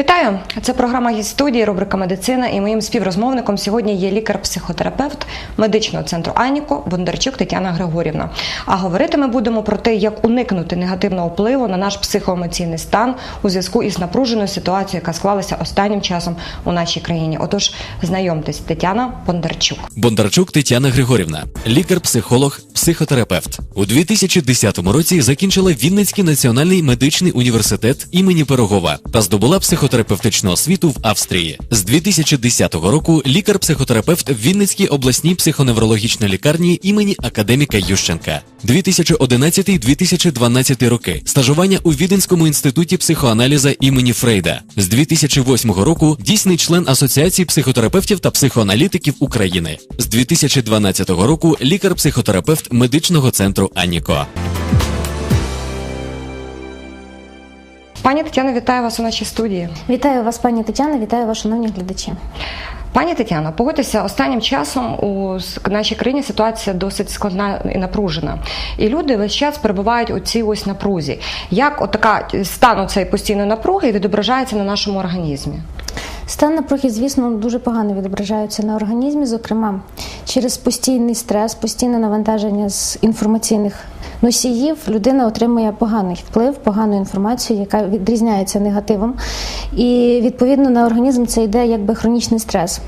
Вітаю! Це програма «Гість студії, рубрика Медицина. І моїм співрозмовником сьогодні є лікар-психотерапевт медичного центру Аніко Бондарчук Тетяна Григорівна. А говорити ми будемо про те, як уникнути негативного впливу на наш психоемоційний стан у зв'язку із напруженою ситуацією, яка склалася останнім часом у нашій країні. Отож, знайомтесь, Тетяна Бондарчук. Бондарчук Тетяна Григорівна, лікар-психолог, психотерапевт. У 2010 році закінчила Вінницький національний медичний університет імені Пирогова та здобула психотерапевтичну освіту в Австрії. З 2010 року лікар-психотерапевт в Вінницькій обласній психоневрологічній лікарні імені академіка Ющенка. 2011-2012 роки стажування у Віденському інституті психоаналіза імені Фрейда. З 2008 року дійсний член Асоціації психотерапевтів та психоаналітиків України. З 2012 року лікар-психотерапевт медичного центру Аніко. Пані Тетяно, вітаю вас у нашій студії. Вітаю вас, пані Тетяна, вітаю вас, шановні глядачі. Пані Тетяно, погодьтеся, останнім часом у нашій країні ситуація досить складна і напружена. І люди весь час перебувають у цій ось напрузі. Як отака стану стан цієї постійної напруги відображається на нашому організмі? Стан напруги, звісно, дуже погано відображаються на організмі, зокрема через постійний стрес, постійне навантаження з інформаційних носіїв. Людина отримує поганий вплив, погану інформацію, яка відрізняється негативом. І відповідно на організм це йде якби хронічний стрес.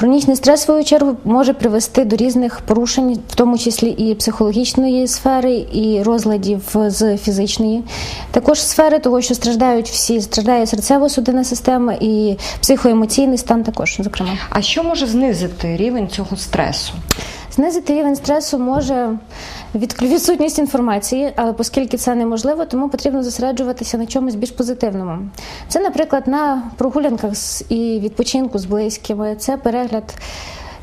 Хронічний стрес, в свою чергу, може привести до різних порушень, в тому числі і психологічної сфери, і розладів з фізичної. Також сфери того, що страждають всі, страждає серцево-судинна система і психоемоційний стан також, зокрема. А що може знизити рівень цього стресу? Знизити рівень стресу може від відсутність інформації, але оскільки це неможливо, тому потрібно зосереджуватися на чомусь більш позитивному. Це, наприклад, на прогулянках і відпочинку з близькими, це перегляд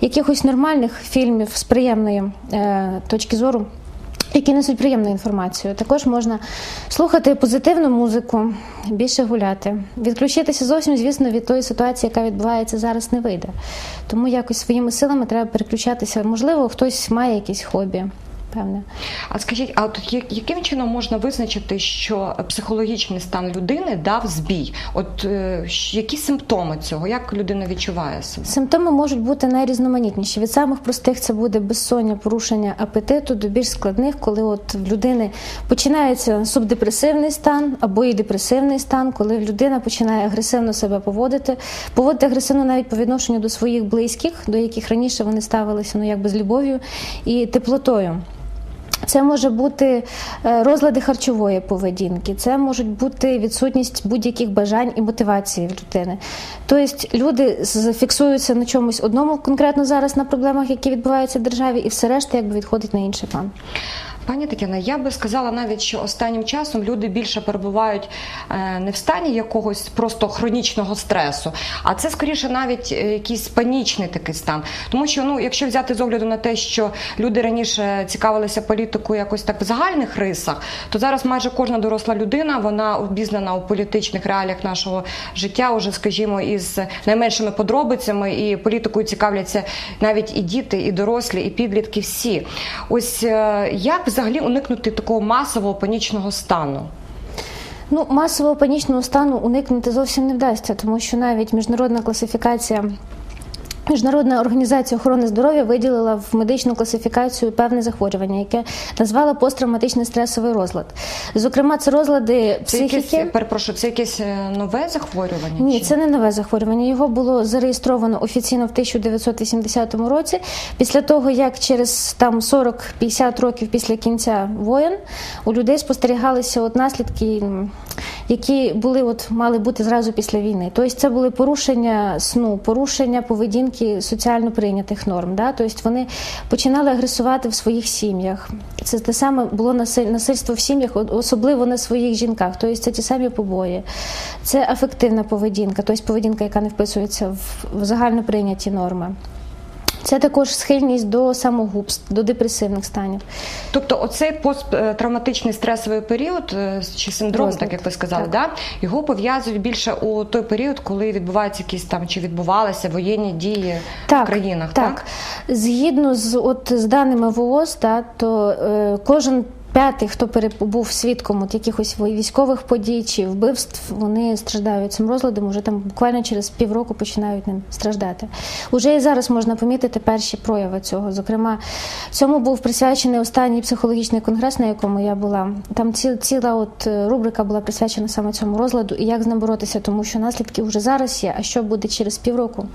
якихось нормальних фільмів з приємної е, точки зору. Які несуть приємну інформацію. Також можна слухати позитивну музику, більше гуляти. Відключитися зовсім, звісно, від тої ситуації, яка відбувається зараз, не вийде. Тому якось своїми силами треба переключатися. Можливо, хтось має якісь хобі. Певне. А скажіть, а от яким чином можна визначити, що психологічний стан людини дав збій? От е, які симптоми цього? Як людина відчуває себе? Симптоми можуть бути найрізноманітніші. Від самих простих це буде безсоння, порушення апетиту до більш складних, коли от в людини починається субдепресивний стан або і депресивний стан, коли людина починає агресивно себе поводити, поводити агресивно навіть по відношенню до своїх близьких, до яких раніше вони ставилися ну якби з любов'ю і теплотою. Це може бути е, розлади харчової поведінки, це можуть бути відсутність будь-яких бажань і мотивації в людини. Тобто люди фіксуються на чомусь одному конкретно зараз на проблемах, які відбуваються в державі, і все решта якби відходить на інший план. Пані Тетяна, я би сказала навіть, що останнім часом люди більше перебувають е, не в стані якогось просто хронічного стресу, а це скоріше навіть е, якийсь панічний такий стан. Тому що, ну, якщо взяти з огляду на те, що люди раніше цікавилися політикою якось так в загальних рисах, то зараз майже кожна доросла людина вона обізнана у політичних реаліях нашого життя, уже, скажімо, із найменшими подробицями, і політикою цікавляться навіть і діти, і дорослі, і підлітки. Всі. Ось е, як взагалі уникнути такого масового панічного стану? Ну, масового панічного стану уникнути зовсім не вдасться, тому що навіть міжнародна класифікація. Міжнародна організація охорони здоров'я виділила в медичну класифікацію певне захворювання, яке назвала посттравматичний стресовий розлад. Зокрема, це розлади Це якесь, психіки. перепрошую, це якесь е, нове захворювання? Ні, це не нове захворювання. Його було зареєстровано офіційно в 1980 році. Після того, як через там 40-50 років після кінця воєн у людей спостерігалися от наслідки, які були от мали бути зразу після війни. Тобто це були порушення сну, порушення поведінки соціально прийнятих норм. Да? Тобто вони починали агресувати в своїх сім'ях. Це те саме було насиль- насильство в сім'ях, особливо на своїх жінках. Тобто це ті самі побої. Це афективна поведінка, тобто поведінка, яка не вписується в загально прийняті норми. Це також схильність до самогубств, до депресивних станів. Тобто, оцей посттравматичний стресовий період е, чи синдром, Розлад. так як ви сказали, Так. да? його пов'язують більше у той період, коли відбуваються якісь там чи відбувалися воєнні дії в країнах. Так, так. Згідно з от з даними ВООЗ, да, то е, кожен п'ятий, хто перебув свідком от якихось військових подій чи вбивств, вони страждають цим розладом. Уже там буквально через півроку починають ним страждати. Уже і зараз можна помітити перші прояви цього. Зокрема, цьому був присвячений останній психологічний конгрес, на якому я була. Там ці, ціла от е, рубрика була присвячена саме цьому розладу і як з ним боротися, тому що наслідки вже зараз є. А що буде через півроку?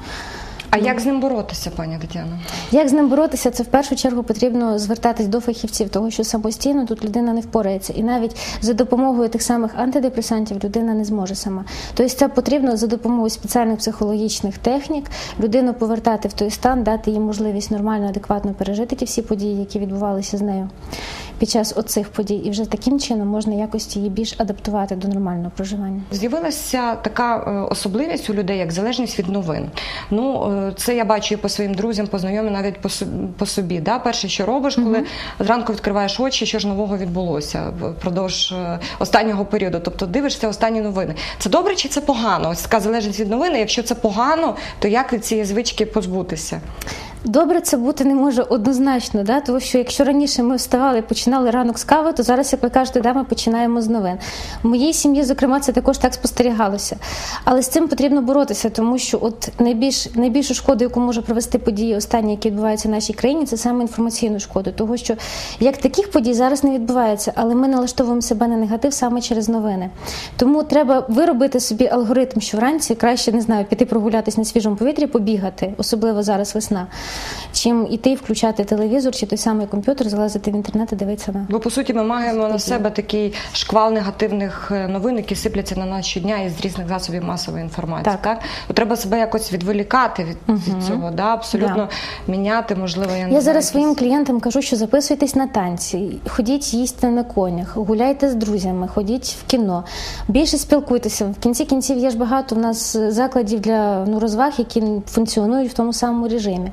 А як з ним боротися, пані Тетяно? Як з ним боротися? Це в першу чергу потрібно звертатись до фахівців, того що самостійно тут людина не впорається, і навіть за допомогою тих самих антидепресантів людина не зможе сама. Тобто це потрібно за допомогою спеціальних психологічних технік людину повертати в той стан, дати їй можливість нормально, адекватно пережити ті всі події, які відбувалися з нею під час оцих подій, і вже таким чином можна якось її більш адаптувати до нормального проживання. З'явилася така е, особливість у людей, як залежність від новин. Ну, е, це я бачу і по своїм друзям, по знайомим, навіть по по собі. Да? Перше, що робиш, коли зранку відкриваєш очі, що ж нового відбулося впродовж е, останнього періоду. Тобто дивишся останні новини. Це добре чи це погано? Ось така залежить від новини. Якщо це погано, то як від цієї звички позбутися? Добре, це бути не може однозначно, да? тому що якщо раніше ми вставали і починали ранок з кави, то зараз, як ви кажете, да, ми починаємо з новин. В моїй сім'ї, зокрема, це також так спостерігалося. Але з цим потрібно боротися, тому що от найбільш найбільшу шкоду, яку може привести події останні, які відбуваються в нашій країні, це саме інформаційну шкоду. Того що як таких подій зараз не відбувається, але ми налаштовуємо себе на негатив саме через новини. Тому треба виробити собі алгоритм, що вранці краще не знаю, піти прогулятись на свіжому повітрі, побігати, особливо зараз весна, чим іти включати телевізор чи той самий комп'ютер, залазити в інтернет і дивитися на Бо по суті ми маємо на себе такий шквал негативних е, новин, які сипляться на нас щодня із різних засобів масової інформації. Так, Так. Треба себе якось відволікати від, від цього, да? абсолютно міняти, можливо, я не Я зараз якісь- своїм клієнтам кажу, що записуйтесь на танці, ходіть їсти на конях, гуляйте з друзями, ходіть в кіно. Більше спілкуйтеся. В кінці кінців є ж багато в нас закладів для ну, розваг, які функціонують в тому самому режимі.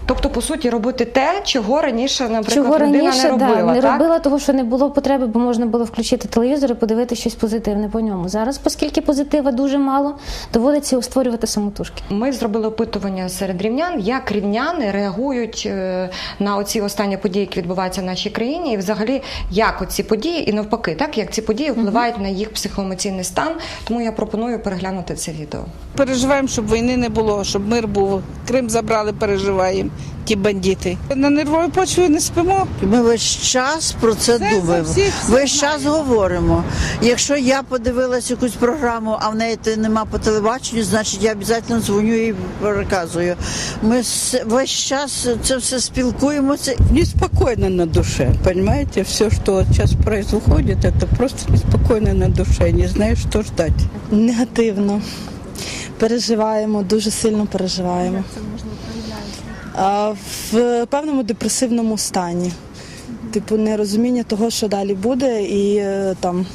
Тобто, по суті, робити те, чого раніше, наприклад, Чого людина раніше не робила. да, не так? робила, того що не було потреби, бо можна було включити телевізор і подивитися щось позитивне по ньому. Зараз, оскільки позитива дуже мало, доводиться створювати самотужки. Ми зробили опитування серед рівнян, як рівняни реагують е, на оці останні події, які відбуваються в нашій країні, і взагалі як оці події, і навпаки, так як ці події впливають на їх психоемоційний стан. Тому я пропоную переглянути це відео. Переживаємо, щоб війни не було, щоб мир був. Крим забрали, переживаємо. Ті бандити. На нервовій почві не спимо. Ми весь час про це Це думаємо. всі- всі весь знають. час говоримо. Якщо я подивилась якусь програму, а в неї нема по телебаченню, значить я обов'язково дзвоню і переказую. Ми весь час це все спілкуємося. неспокойно на душе, понимаете? Все, что сейчас происходит, это просто неспокойно на душе, не знаешь, что ждать. Негативно. Переживаємо, дуже сильно переживаємо. В певному депресивному стані. Типу, нерозуміння того, що далі буде, і е, там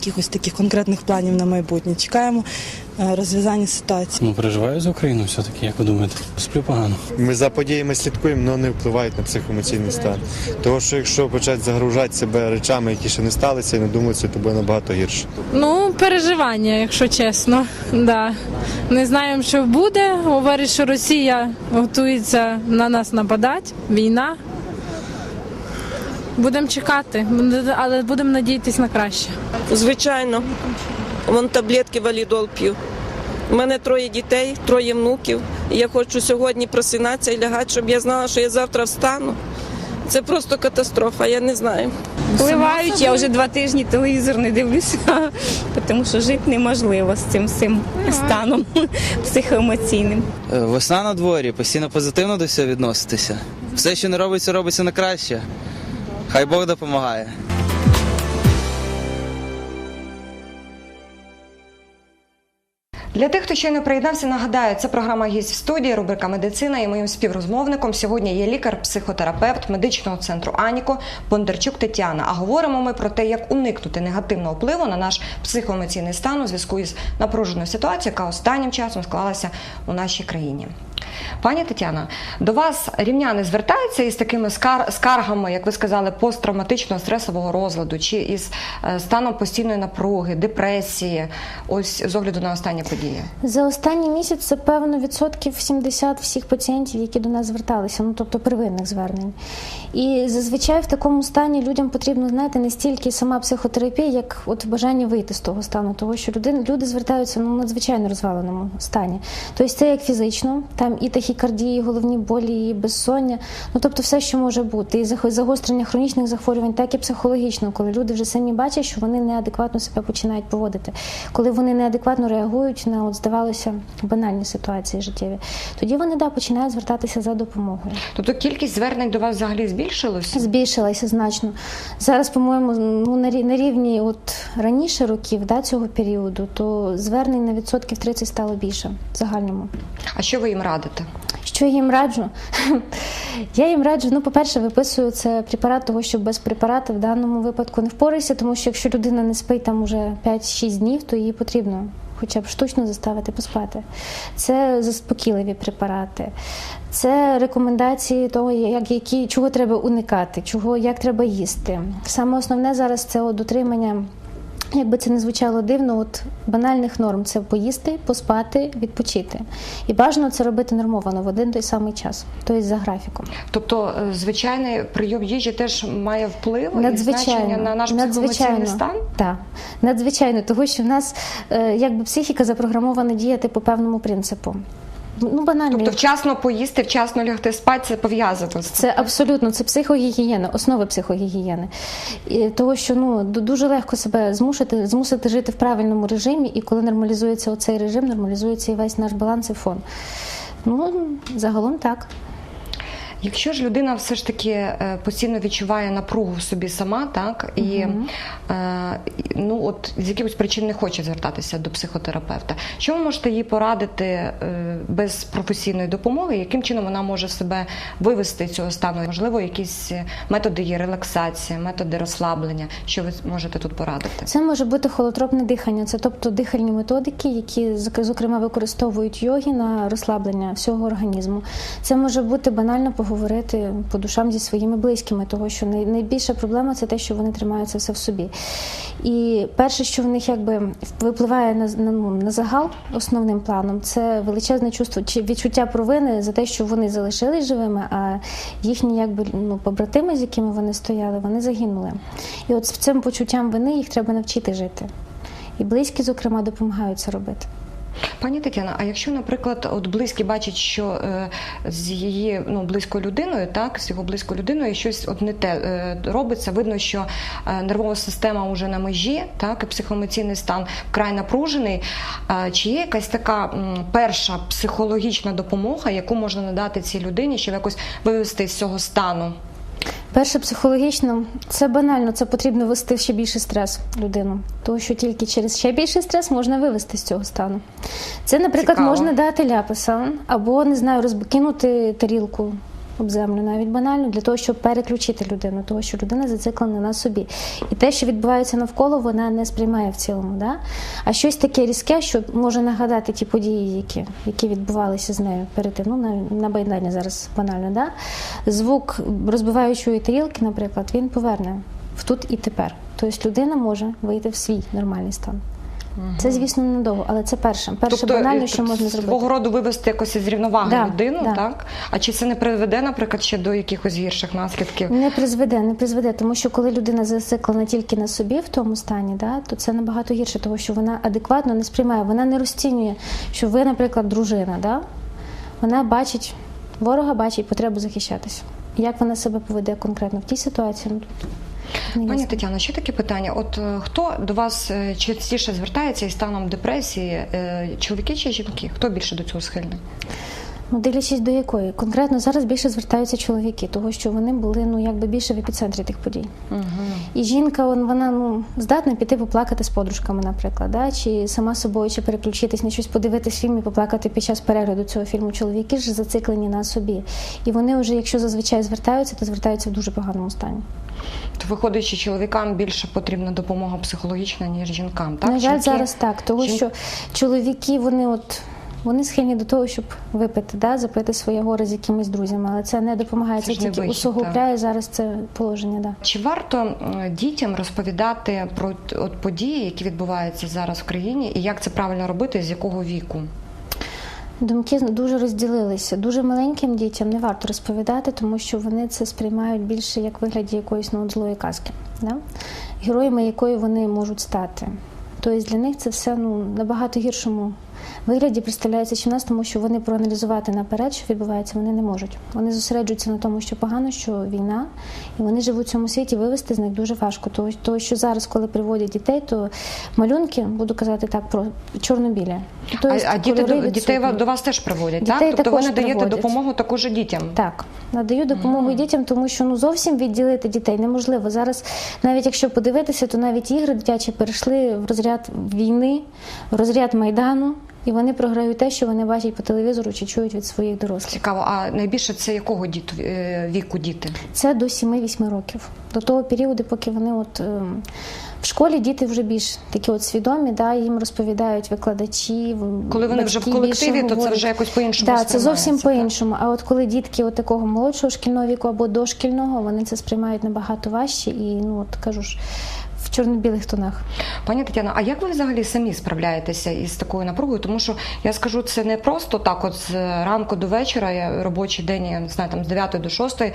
якихось таких конкретних планів на майбутнє. Чекаємо розв'язання ситуації. Ну, переживаю за Україну все-таки, як ви думаєте? Сплю погано. Ми за подіями слідкуємо, але не впливають на психоемоційний стан. Тому що якщо почати загружати себе речами, які ще не сталися, і не думати, то буде набагато гірше. Ну, переживання, якщо чесно. Да. Не знаємо, що буде. Говорять, що Росія готується на нас нападати. Війна. Будемо чекати, але будемо надіятися на краще. Звичайно, вон таблетки валідол п'ю. У мене троє дітей, троє внуків. І я хочу сьогодні просинатися і лягати, щоб я знала, що я завтра встану. Це просто катастрофа, я не знаю. Впливають, я вже два тижні телевізор не дивлюся, тому що жити неможливо з цим всім станом психоемоційним. Е, Весна на дворі, постійно позитивно до всього відноситися. Все, що не робиться, робиться на краще. Хай Бог допомагає. Для тих, хто ще не приєднався, нагадаю, це програма «Гість в студії, рубрика Медицина і моїм співрозмовником сьогодні є лікар-психотерапевт медичного центру Аніко Бондарчук Тетяна. А говоримо ми про те, як уникнути негативного впливу на наш психоемоційний стан у зв'язку із напруженою ситуацією, яка останнім часом склалася у нашій країні. Пані Тетяна, до вас рівняни звертаються із такими скар- скаргами, як ви сказали, посттравматичного стресового розладу, чи із е, станом постійної напруги, депресії, ось з огляду на останні події? За останній місяць це певно відсотків 70 всіх пацієнтів, які до нас зверталися, ну тобто первинних звернень. І зазвичай в такому стані людям потрібно знаєте не стільки сама психотерапія, як от бажання вийти з того стану, того що люди, люди звертаються ну, в надзвичайно розваленому стані. Тобто це як фізично, там і тахікардії, і головні болі, і безсоння, ну тобто все, що може бути, і загострення хронічних захворювань, так і психологічно, коли люди вже самі бачать, що вони неадекватно себе починають поводити, коли вони неадекватно реагують на от здавалося банальні ситуації життєві, тоді вони да починають звертатися за допомогою. Тобто кількість звернень до вас взагалі збільшилась? Збільшилася значно. Зараз, по-моєму, ну на на рівні от раніше років да, цього періоду, то звернень на відсотків 30 стало більше в загальному. А що ви їм радите? Що я їм раджу? Я їм раджу, ну, по-перше, виписую це препарат, того, що без препарату в даному випадку не впорайся, тому що якщо людина не спить там уже 5-6 днів, то їй потрібно хоча б штучно заставити поспати. Це заспокійливі препарати. Це рекомендації того, як, які, чого треба уникати, чого, як треба їсти. Саме основне зараз це дотримання як би це не звучало дивно, от банальних норм це поїсти, поспати, відпочити. І бажано це робити нормовано в один той самий час, тобто за графіком. Тобто е, звичайний прийом їжі теж має вплив і значення на наш психоемоційний стан? Так, надзвичайно, тому що в нас е, якби психіка запрограмована діяти по певному принципу. Ну, банально. Тобто вчасно поїсти, вчасно лягти спати, це пов'язано. Це абсолютно це психогігієна, основи психогігієни. І того, що ну дуже легко себе змусити, змусити жити в правильному режимі, і коли нормалізується оцей режим, нормалізується і весь наш баланс і фон. Ну загалом так. Якщо ж людина все ж таки е, постійно відчуває напругу в собі сама, так і е, ну от з якихось причин не хоче звертатися до психотерапевта, що ви можете їй порадити е, без професійної допомоги, яким чином вона може себе вивести з цього стану? Можливо, якісь методи є релаксації, методи розслаблення. Що ви можете тут порадити? Це може бути холотропне дихання, це тобто дихальні методики, які зокрема використовують йоги на розслаблення всього організму. Це може бути банально поговорити по душам зі своїми близькими, того що найбільша проблема це те, що вони тримають це все в собі. І перше, що в них якби випливає на, на, ну, на загал основним планом, це величезне чувство чи відчуття провини за те, що вони залишились живими, а їхні якби ну побратими, з якими вони стояли, вони загинули. І от з цим почуттям вини їх треба навчити жити. І близькі, зокрема, допомагають це робити. Пані Тетяна, а якщо, наприклад, от близькі бачать, що е, з її ну близькою людиною, так з його близькою людиною щось от не те е, робиться, видно, що е, нервова система вже на межі, так і психоемоційний стан вкрай напружений. Чи є якась така перша психологічна допомога, яку можна надати цій людині, щоб якось вивести з цього стану? Перше, психологічно, це банально, це потрібно вести в ще більший стрес людину. Тому що тільки через ще більший стрес можна вивести з цього стану. Це, наприклад, Цікаво. можна дати ляписа або не знаю, розкинути тарілку об землю, навіть банально, для того, щоб переключити людину, тому що людина зациклена на собі. І те, що відбувається навколо, вона не сприймає в цілому. Да? А щось таке різке, що може нагадати ті події, які, які відбувалися з нею перед тим. Ну, на, на Байдані зараз банально. Да? Звук розбиваючої тарілки, наприклад, він поверне в тут і тепер. Тобто людина може вийти в свій нормальний стан. Це, звісно, недовго, але це перше. Перше банально, що можна зробити. свого роду вивести якось із рівноваги Да, людину, да. так? А чи це не приведе, наприклад, ще до якихось гірших наслідків? Не призведе, не призведе, тому що коли людина зациклена тільки на собі в тому стані, да, то це набагато гірше, тому що вона адекватно не сприймає, вона не розцінює, що ви, наприклад, дружина, да? вона бачить, ворога бачить потребу захищатися. Як вона себе поведе конкретно в тій ситуації? Ну, тут Пані. Тетяно, ще таке питання. От е, хто до вас е, частіше звертається із станом депресії, е, чоловіки чи жінки? Хто більше до цього схильний? Ну, дивлячись до якої. Конкретно зараз більше звертаються чоловіки, тому що вони були ну, якби більше в епіцентрі тих подій. Угу. І жінка, вон- вона ну здатна піти поплакати з подружками, наприклад, да? чи сама собою, чи переключитись на щось, подивитись фільм і поплакати під час перегляду цього фільму. Чоловіки ж зациклені на собі. І вони вже, якщо зазвичай звертаються, то звертаються в дуже поганому стані. То виходить, що чоловікам більше потрібна допомога психологічна, ніж жінкам. Так? на жаль, Жінки- зараз так, тому жін- що чоловіки, вони от. Вони схильні до того, щоб випити, да, запити своє горе з якимись друзями, але це не допомагає, Це це, тільки вихід, усугубляє зараз це положення. Да. Чи варто дітям розповідати про от події, які відбуваються зараз в країні, і як це правильно робити, з якого віку? Думки дуже розділилися. Дуже маленьким дітям не варто розповідати, тому що вони це сприймають більше як вигляді якоїсь ну, злої казки, да? героями якої вони можуть стати. Тобто для них це все ну, набагато гіршому вигляді представляється, чим нас, тому що вони проаналізувати наперед, що відбувається, вони не можуть. Вони зосереджуються на тому, що погано, що війна, і вони живуть в цьому світі, вивести з них дуже важко. Тому, тому що зараз, коли приводять дітей, то малюнки, буду казати так, про чорно-білі. Тобто, а а діти до дітей до вас теж приводять, так? Дітей Тобто ви надаєте приводять. допомогу також дітям. Так, надаю допомогу дітям, тому що ну зовсім відділити дітей неможливо. Зараз, навіть якщо подивитися, то навіть ігри дитячі перейшли в розряд війни, в розряд майдану, і вони програють те, що вони бачать по телевізору чи чують від своїх дорослих. Цікаво, а найбільше це якого діту е, віку діти? Це до 7-8 років. До того періоду, поки вони от ем, в школі діти вже більш такі от свідомі, да, їм розповідають викладачі. Коли вони вже в колективі, то це вже якось по-іншому Да, це зовсім по-іншому. А от коли дітки от такого молодшого шкільного віку або дошкільного, вони це сприймають набагато важче і ну от кажу ж чорно-білих тонах. Пані Тетяно, а як ви взагалі самі справляєтеся із такою напругою? Тому що я скажу, це не просто так, от з ранку до вечора, я робочий день, я не знаю, там з 9 до 6 е,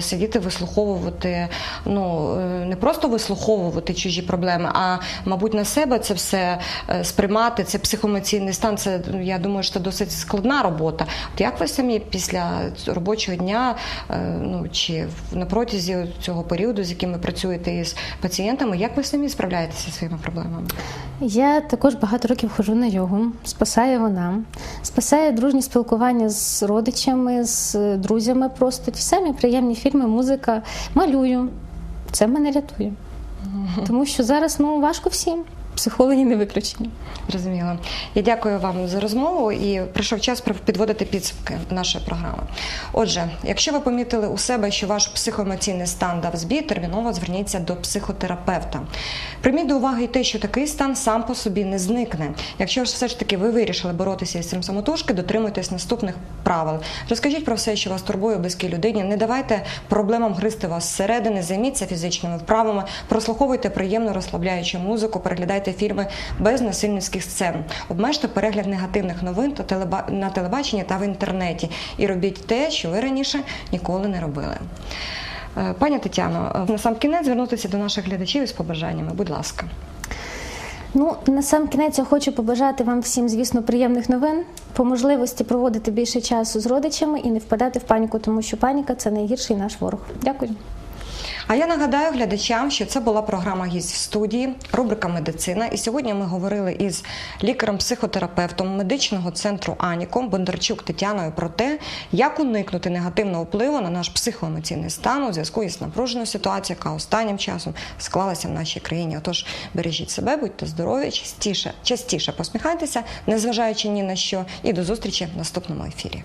сидіти, вислуховувати. Ну е, не просто вислуховувати чужі проблеми, а мабуть на себе це все е, сприймати. Це психоемоційний стан. Це ну, я думаю, що це досить складна робота. От як ви самі після робочого дня, ну чи на протязі цього періоду, з яким ви працюєте із пацієнтами, як ви самі справляєтеся зі своїми проблемами? Я також багато років ходжу на йогу, спасає вона, спасає дружні спілкування з родичами, з друзями. Просто ті самі приємні фільми, музика. Малюю. Це мене рятує. Тому що зараз ну важко всім. Психологи не виключені. Зрозуміло. Я дякую вам за розмову і прийшов час підводити підсумки нашої програми. Отже, якщо ви помітили у себе, що ваш психоемоційний стан дав збій, терміново зверніться до психотерапевта. Прийміть до уваги й те, що такий стан сам по собі не зникне. Якщо ж все ж таки ви вирішили боротися із цим самотужки, дотримуйтесь наступних правил. Розкажіть про все, що вас турбує близькій людині. Не давайте проблемам гризти вас зсередини, займіться фізичними вправами, прослуховуйте приємну розслабляючу музику, переглядайте фільми без насильницьких сцен. Обмежте перегляд негативних новин на телебаченні та в інтернеті і робіть те, що ви раніше ніколи не робили. Е, Пані Тетяно, е, на сам кінець звернутися до наших глядачів із побажаннями. Будь ласка. Ну, на сам кінець я хочу побажати вам всім, звісно, приємних новин, по можливості проводити більше часу з родичами і не впадати в паніку, тому що паніка це найгірший наш ворог. Дякую. А я нагадаю глядачам, що це була програма «Гість в студії, рубрика Медицина. І сьогодні ми говорили із лікарем-психотерапевтом медичного центру Аніком Бондарчук Тетяною про те, як уникнути негативного впливу на наш психоемоційний стан у зв'язку із напруженою ситуацією, яка останнім часом склалася в нашій країні. Отож, бережіть себе, будьте здорові, частіше, частіше посміхайтеся, незважаючи ні на що, і до зустрічі в наступному ефірі.